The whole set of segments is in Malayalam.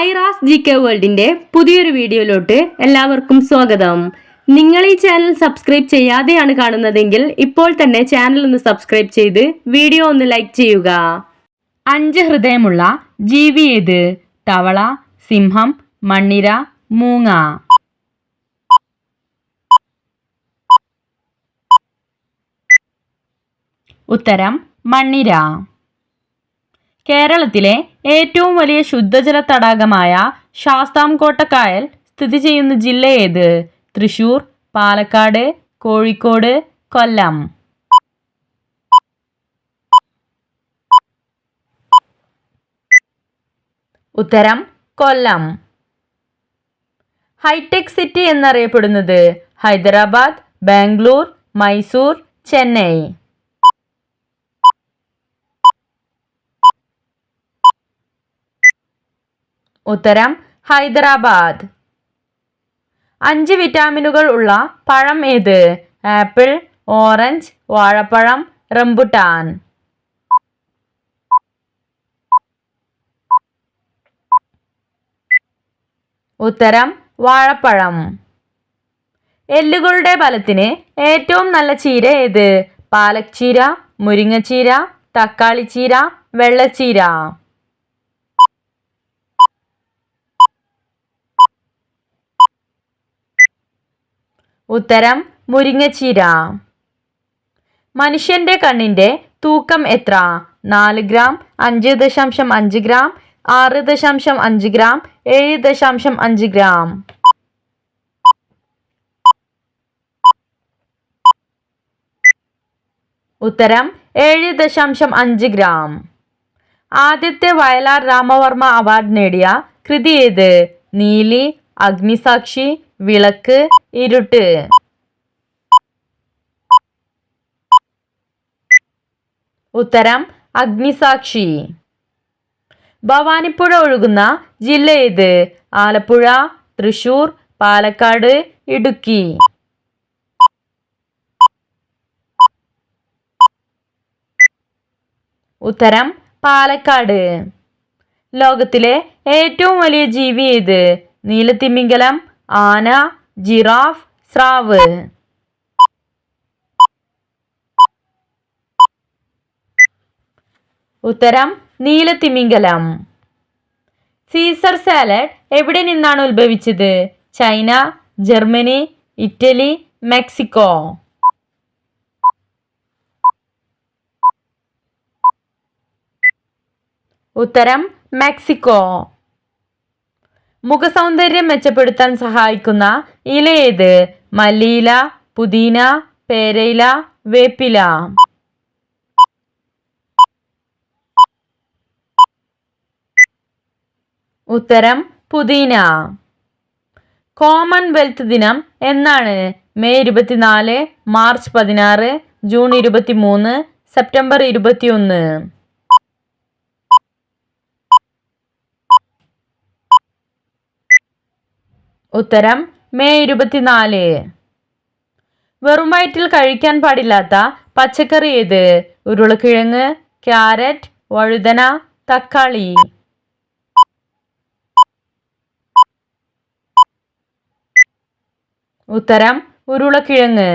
ഐറാസ് ജി കെ വേൾഡിന്റെ പുതിയൊരു വീഡിയോയിലോട്ട് എല്ലാവർക്കും സ്വാഗതം. നിങ്ങൾ ഈ ചാനൽ സബ്സ്ക്രൈബ് ചെയ്യാതെയാണ് കാണുന്നതെങ്കിൽ ഇപ്പോൾ തന്നെ ചാനൽ ഒന്ന് സബ്സ്ക്രൈബ് ചെയ്ത് വീഡിയോ ഒന്ന് ലൈക്ക് ചെയ്യുക. അഞ്ച് ഹൃദയമുള്ള ജീവി ഏത്? തവള സിംഹം മണ്ണിര മൂങ്ങ. ഉത്തരം മണ്ണിര. കേരളത്തിലെ ഏറ്റവും വലിയ ശുദ്ധജല തടാകമായ ശാസ്താംകോട്ടക്കായൽ സ്ഥിതി ചെയ്യുന്ന ജില്ല ഏത്? തൃശൂർ പാലക്കാട് കോഴിക്കോട് കൊല്ലം. ഉത്തരം കൊല്ലം. ഹൈടെക് സിറ്റി എന്നറിയപ്പെടുന്നത് ഹൈദരാബാദ് ബാംഗ്ലൂർ മൈസൂർ ചെന്നൈ. ഉത്തരം ഹൈദരാബാദ്. അഞ്ച് വിറ്റാമിനുകൾ ഉള്ള പഴം ഏത്? ആപ്പിൾ ഓറഞ്ച് വാഴപ്പഴം റംബുട്ടാൻ. ഉത്തരം വാഴപ്പഴം. എല്ലുകളുടെ ബലത്തിന് ഏറ്റവും നല്ല ചീര ഏത്? പാലക് ചീര മുരിങ്ങച്ചീര തക്കാളിച്ചീര വെള്ളച്ചീര ഉത്തരം മുരിങ്ങച്ചീര. മനുഷ്യന്റെ കണ്ണിന്റെ തൂക്കം എത്ര? നാല് ഗ്രാം അഞ്ച് ദശാംശം അഞ്ച് ഗ്രാം ആറ് ദശാംശം അഞ്ച് ഗ്രാം ഏഴ് ദശാംശം അഞ്ച് ഗ്രാം. ഉത്തരം ഏഴ് ദശാംശം അഞ്ച് ഗ്രാം. ആദ്യത്തെ വയലാർ രാമവർമ്മ അവാർഡ് നേടിയ കൃതി ഏത്? നീലി അഗ്നിസാക്ഷി വിളക്ക് ഇരുട്ട്. ഉത്തരം അഗ്നിസാക്ഷി. ഭവാനിപ്പുഴ ഒഴുകുന്ന ജില്ല ഏത്? ആലപ്പുഴ തൃശൂർ പാലക്കാട് ഇടുക്കി. ഉത്തരം പാലക്കാട്. ലോകത്തിലെ ഏറ്റവും വലിയ ജീവി ഏത്? നീലത്തിമിംഗലം ആന ജിറാഫ് സ്രാവ്. ഉത്തരം നീലത്തിമിംഗലം. സീസർ സാലഡ് എവിടെ നിന്നാണ് ഉത്ഭവിച്ചത്? China Germany Italy Mexico. ഉത്തരം മെക്സിക്കോ. മുഖസൗന്ദര്യം മെച്ചപ്പെടുത്താൻ സഹായിക്കുന്ന ഇല ഏത്? മല്ലിയില പുതിന പേരയില വേപ്പില. ഉത്തരം പുതിന. കോമൺവെൽത്ത് ദിനം എന്നാണ്. മെയ് ഇരുപത്തിനാല് മാർച്ച് പതിനാറ് ജൂൺ ഇരുപത്തി മൂന്ന് സെപ്റ്റംബർ ഇരുപത്തിയൊന്ന്. ഉത്തരം മെയ് ഇരുപത്തിനാല്. വെറും വയറ്റിൽ കഴിക്കാൻ പാടില്ലാത്ത പച്ചക്കറി ഏത്? ഉരുളക്കിഴങ്ങ് ക്യാരറ്റ് വഴുതന തക്കാളി. ഉത്തരം ഉരുളക്കിഴങ്ങ്.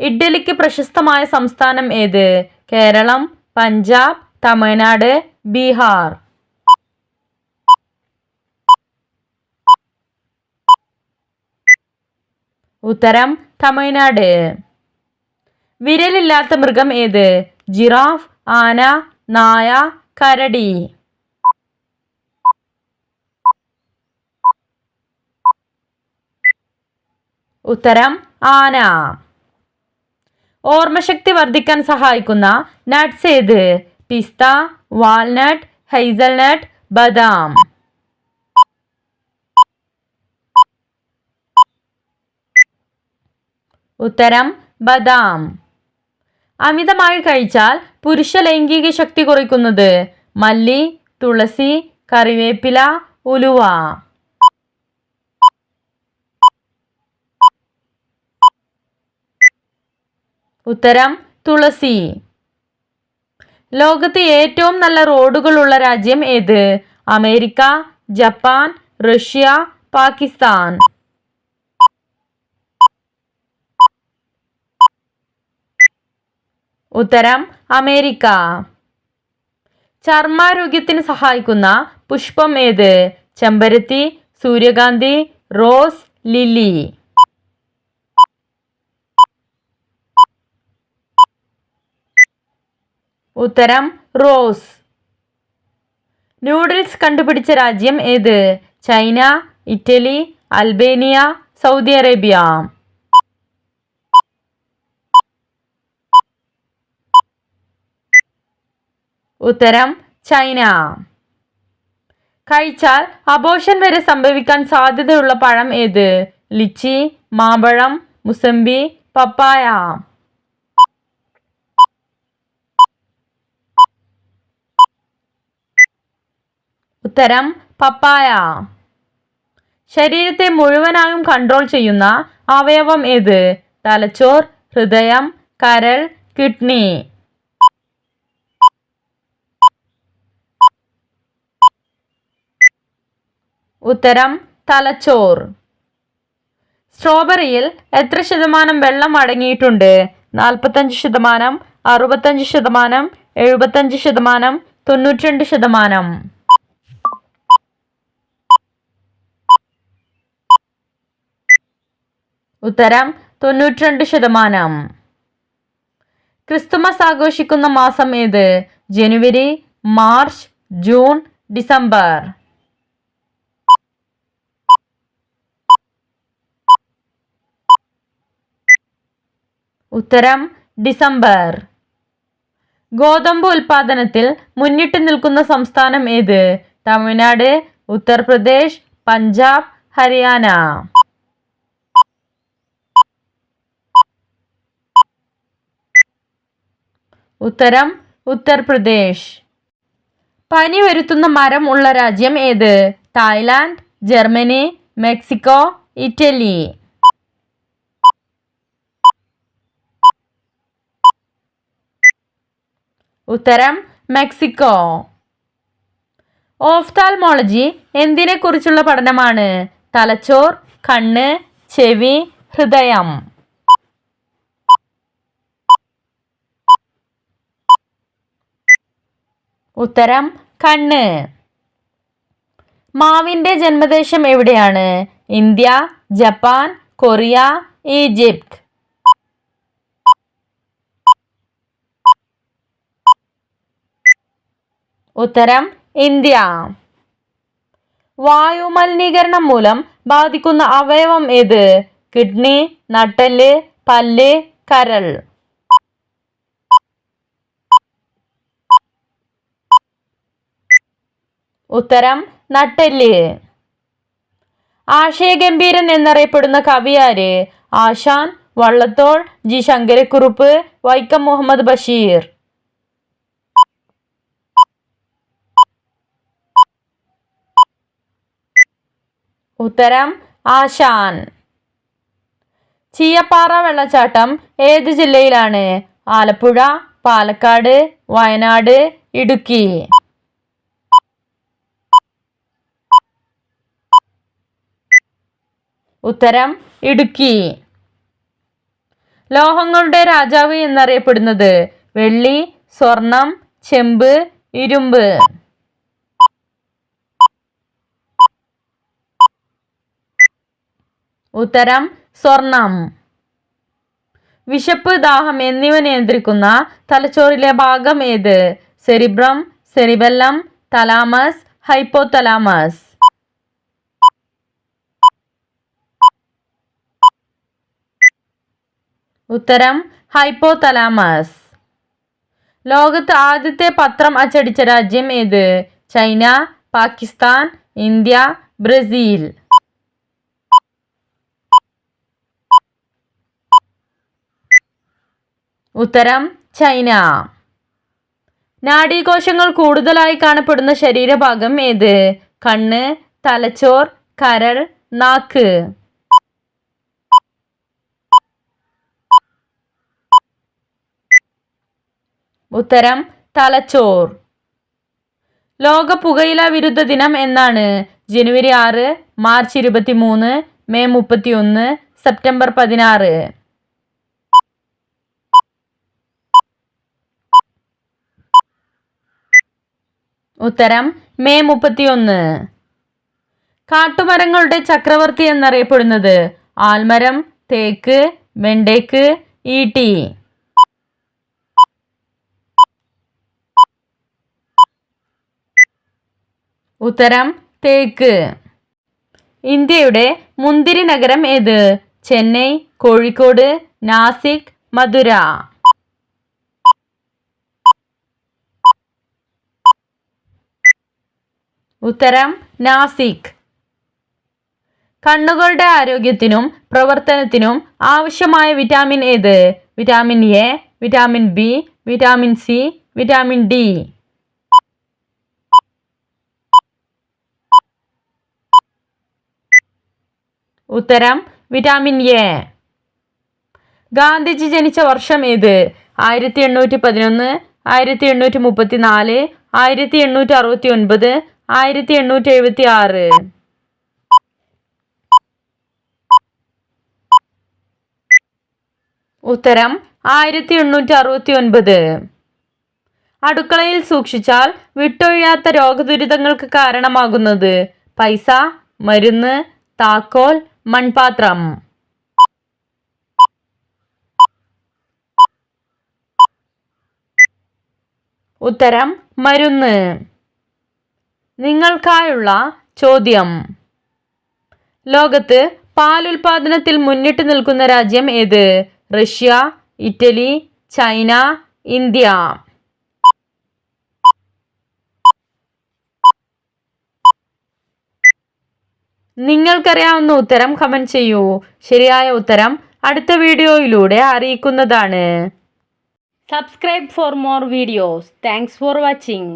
ഇഡ്ഡലിക്ക് പ്രശസ്തമായ സംസ്ഥാനം ഏത്? കേരളം പഞ്ചാബ് തമിഴ്നാട് ബീഹാർ. ഉത്തരം തമിഴ്നാട്. വിരലില്ലാത്ത മൃഗം ഏത്? ജിറാഫ് ആന നായ കരടി. ഉത്തരം ആന. ഓർമ്മശക്തി വർദ്ധിക്കാൻ സഹായിക്കുന്ന നട്ട്സ് ഏത്? പിസ്ത വാൽനട്ട് ഹൈസൽനട്ട് ബദാം. ഉത്തരം ബദാം. അമിതമായി കഴിച്ചാൽ പുരുഷ ലൈംഗിക ശക്തി കുറയ്ക്കുന്നത്. മല്ലി തുളസി കറിവേപ്പില ഉലുവ. ഉത്തരം തുളസി. ലോകത്ത് ഏറ്റവും നല്ല റോഡുകളുള്ള രാജ്യം ഏത്? America Japan Russia Pakistan. ഉത്തരം അമേരിക്ക. ചർമാരോഗ്യത്തിന് സഹായിക്കുന്ന പുഷ്പം ഏത്? ചെമ്പരത്തി സൂര്യകാന്തി റോസ് ലില്ലി. ഉത്തരം റോസ്. നൂഡിൽസ് കണ്ടുപിടിച്ച രാജ്യം ഏത്? China Italy Albania Saudi Arabia. ഉത്തരം ചൈന. കഴിച്ചാൽ അബോഷൻ വരെ സംഭവിക്കാൻ സാധ്യതയുള്ള പഴം ഏത്? ലിച്ചി മാമ്പഴം മുസംബി പപ്പായ. ഉത്തരം പപ്പായ. ശരീരത്തെ മുഴുവനായും കൺട്രോൾ ചെയ്യുന്ന അവയവം ഏത്? തലച്ചോർ ഹൃദയം കരൾ കിഡ്നി. ഉത്തരം തലച്ചോർ സ്ട്രോബെറിയിൽ എത്ര ശതമാനം വെള്ളം അടങ്ങിയിട്ടുണ്ട്? നാൽപ്പത്തഞ്ച് ശതമാനം അറുപത്തഞ്ച് ശതമാനം എഴുപത്തഞ്ച് ശതമാനം തൊണ്ണൂറ്റിരണ്ട് ശതമാനം. ഉത്തരം തൊണ്ണൂറ്റിരണ്ട് ശതമാനം. ക്രിസ്തുമസ് ആഘോഷിക്കുന്ന മാസം ഏത്? ജനുവരി മാർച്ച് ജൂൺ ഡിസംബർ. ഉത്തരം ഡിസംബർ. ഗോതമ്പ് ഉൽപാദനത്തിൽ മുന്നിട്ട് നിൽക്കുന്ന സംസ്ഥാനം ഏത്? തമിഴ്നാട് ഉത്തർപ്രദേശ് പഞ്ചാബ് ഹരിയാന. ഉത്തരം ഉത്തർപ്രദേശ്. പനി വരുത്തുന്ന മരം ഉള്ള രാജ്യം ഏത്? Thailand Germany Mexico Italy. ഉത്തരം മെക്സിക്കോ. ഓഫ്താൽമോളജി എന്തിനെക്കുറിച്ചുള്ള പഠനമാണ്? തലച്ചോർ കണ്ണ് ചെവി ഹൃദയം. ഉത്തരം കണ്ണ്. മാവിന്റെ ജന്മദേശം എവിടെയാണ്? India Japan Korea Egypt. ഉത്തരം ഇന്ത്യ. വായുമലിനീകരണം മൂലം ബാധിക്കുന്ന അവയവം ഏത്? കിഡ്നി നട്ടൽ പല്ല് കരൾ. ഉത്തരം നട്ടെല്ല്. ആശയഗംഭീരൻ എന്നറിയപ്പെടുന്ന കവിയാര് ആശാൻ വള്ളത്തോൾ ജി. ശങ്കരക്കുറുപ്പ് വൈക്കം മുഹമ്മദ് ബഷീർ. ഉത്തരം ആശാൻ. ചീയപ്പാറ വെള്ളച്ചാട്ടം ഏത് ജില്ലയിലാണ്? ആലപ്പുഴ പാലക്കാട് വയനാട് ഇടുക്കി. ഉത്തരം ഇടുക്കി. ലോഹങ്ങളുടെ രാജാവ് എന്നറിയപ്പെടുന്നത് വെള്ളി സ്വർണം ചെമ്പ് ഇരുമ്പ്. ഉത്തരം സ്വർണം. വിശപ്പ് ദാഹം എന്നിവ നിയന്ത്രിക്കുന്ന തലച്ചോറിലെ ഭാഗം ഏത്? Cerebrum cerebellum thalamus hypothalamus. ഉത്തരം ഹൈപ്പോതലാമസ്. ലോകത്ത് ആദ്യത്തെ പത്രം അച്ചടിച്ച രാജ്യം ഏത്? China Pakistan India Brazil. ഉത്തരം ചൈന. നാഡീകോശങ്ങൾ കൂടുതലായി കാണപ്പെടുന്ന ശരീരഭാഗം ഏത്? കണ്ണ് തലച്ചോർ കരൾ നാക്ക്. ഉത്തരം തലച്ചോർ. ലോക പുകയില വിരുദ്ധ ദിനം എന്നാണ്. ജനുവരി ആറ് മാർച്ച് ഇരുപത്തി മൂന്ന് മെയ് മുപ്പത്തി ഒന്ന് സെപ്റ്റംബർ പതിനാറ്. ഉത്തരം മെയ് മുപ്പത്തിയൊന്ന്. കാട്ടുമരങ്ങളുടെ ചക്രവർത്തി എന്നറിയപ്പെടുന്നത് ആൽമരം തേക്ക് വെണ്ടേക്ക് ഈട്ടി. ഉത്തരം തേക്ക്. ഇന്ത്യയുടെ മുന്തിരി നഗരം ഏത്? ചെന്നൈ കോഴിക്കോട് നാസിക് മധുര. ഉത്തരം നാസിക്. കണ്ണുകളുടെ ആരോഗ്യത്തിനും പ്രവർത്തനത്തിനും ആവശ്യമായ വിറ്റാമിൻ ഏത്? Vitamin A vitamin B vitamin C vitamin D. ഉത്തരം വിറ്റാമിൻ എ. ഗാന്ധിജി ജനിച്ച വർഷം ഏത്? ആയിരത്തി എണ്ണൂറ്റി പതിനൊന്ന് ആയിരത്തി എണ്ണൂറ്റി മുപ്പത്തി നാല് ആയിരത്തി എണ്ണൂറ്റി അറുപത്തി ഒൻപത് ആയിരത്തി എണ്ണൂറ്റി എഴുപത്തി ആറ് ഉത്തരം ആയിരത്തി എണ്ണൂറ്റി അറുപത്തി ഒൻപത് അടുക്കളയിൽ സൂക്ഷിച്ചാൽ വിട്ടൊഴിയാത്ത രോഗദുരിതങ്ങൾക്ക് കാരണമാകുന്നത് പൈസ മരുന്ന് താക്കോൽ മൺപാത്രം. ഉത്തരം മരുന്ന്. നിങ്ങൾക്കായുള്ള ചോദ്യം. ലോകത്ത് പാലുൽപാദനത്തിൽ മുന്നിട്ട് നിൽക്കുന്ന രാജ്യം ഏത്? Russia Italy China India. നിങ്ങൾക്കറിയാവുന്ന ഉത്തരം കമന്റ് ചെയ്യൂ. ശരിയായ ഉത്തരം അടുത്ത വീഡിയോയിലൂടെ അറിയിക്കുന്നതാണ്. Subscribe for more videos. Thanks for watching.